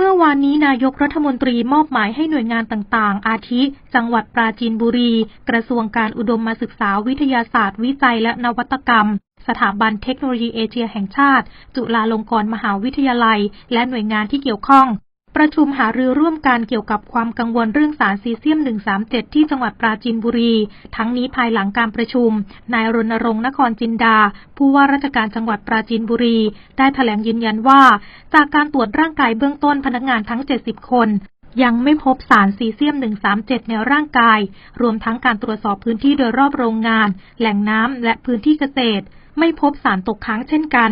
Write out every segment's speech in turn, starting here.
มื่อวานนี้นายกรัฐมนตรีมอบหมายให้หน่วยงานต่างๆ อาทิ จังหวัดปราจีนบุรี กระทรวงการอุดมศึกษาวิทยาศาสตร์ วิจัยและนวัตกรรม สถาบันเทคโนโลยีเอเชียแห่งชาติ จุฬาลงกรณ์มหาวิทยาลัย และหน่วยงานที่เกี่ยวข้อง ประชุมหารือร่วมกันเกี่ยวกับความกังวลเรื่องสารซีเซียม 137 ที่จังหวัดปราจีนบุรี ทั้งนี้ภายหลังการประชุม นายรณรงค์นครจินดา ผู้ว่าราชการจังหวัดปราจีนบุรี ได้แถลงยืนยันว่า จากการตรวจร่างกายเบื้องต้นพนักงานทั้ง 70 คนยังไม่พบสารซีเซียม 137 ในร่างกาย รวมทั้งการตรวจสอบพื้นที่โดยรอบโรงงาน แหล่งน้ำและพื้นที่เกษตร ไม่พบสารตกค้างเช่นกัน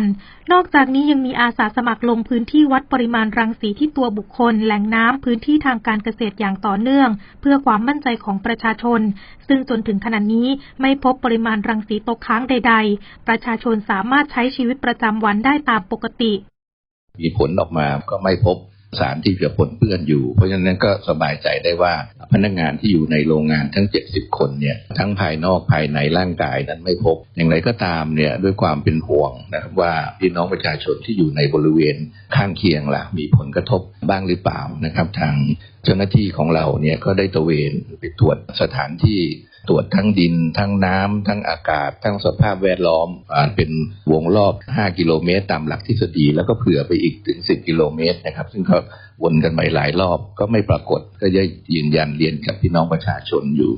นอกจากนี้ยังมีอาสาสมัครลงพื้นที่วัดปริมาณรังสีที่ตัวบุคคล แหล่งน้ำพื้นที่ทางการเกษตรอย่างต่อเนื่อง เพื่อความมั่นใจของประชาชน ซึ่งจนถึงขณะนี้ไม่พบปริมาณรังสีตกค้างใด ๆ ประชาชนสามารถใช้ชีวิตประจำวันได้ตามปกติ มีผลออกมาก็ไม่พบ สารที่จะปนเปื้อนอยู่ เพราะฉะนั้นก็สบายใจได้ว่าพนักงานที่อยู่ในโรงงานทั้ง 70 คนเนี่ยทั้งภายนอกภายในร่างกายนั้นไม่พบ อย่างไรก็ตามเนี่ยด้วยความเป็นห่วงนะครับว่าพี่น้องประชาชนที่อยู่ในบริเวณข้างเคียงล่ะมีผลกระทบบ้างหรือเปล่านะครับ ทางเจ้าหน้าที่ของเราเนี่ยก็ได้ตระเวนไปตรวจสถานที่ ตรวจทั้งดิน ทั้งน้ำทั้งอากาศ ทั้งสภาพแวดล้อมอ่าเป็นวงรอบ 5 กิโลเมตร ตามหลักทฤษฎีแล้วก็เผื่อไปอีกถึง 10 กิโลเมตรนะครับ ซึ่งก็วนกันไปหลายรอบก็ไม่ปรากฏก็จะยืนยันเรียนกับพี่น้องประชาชนอยู่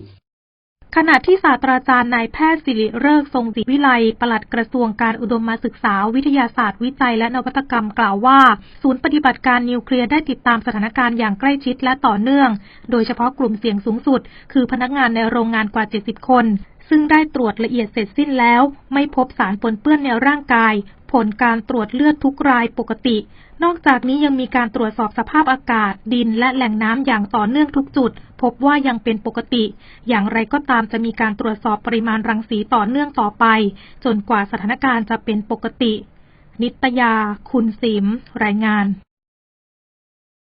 ขณะที่ศาสตราจารย์นายแพทย์สิริเริกทรงศรีวิไลปลัดกระทรวงการอุดมศึกษา วิทยาศาสตร์วิจัยและนวัตกรรมกล่าวว่า ศูนย์ปฏิบัติการนิวเคลียร์ได้ติดตามสถานการณ์อย่างใกล้ชิดและต่อเนื่อง โดยเฉพาะกลุ่มเสี่ยงสูงสุด คือพนักงานในโรงงานกว่า 70 คน ซึ่งได้ตรวจละเอียดเสร็จสิ้นแล้ว ไม่พบสารปนเปื้อนในร่างกาย ผลการตรวจเลือดทุกรายปกติ นอกจากนี้ยังมีการตรวจสอบสภาพอากาศ ดินและแหล่งน้ำอย่างต่อเนื่องทุกจุด พบว่ายังเป็นปกติ อย่างไรก็ตามจะมีการตรวจสอบปริมาณรังสีต่อเนื่องต่อไป จนกว่าสถานการณ์จะเป็นปกติ นิตยา คุณสิม รายงาน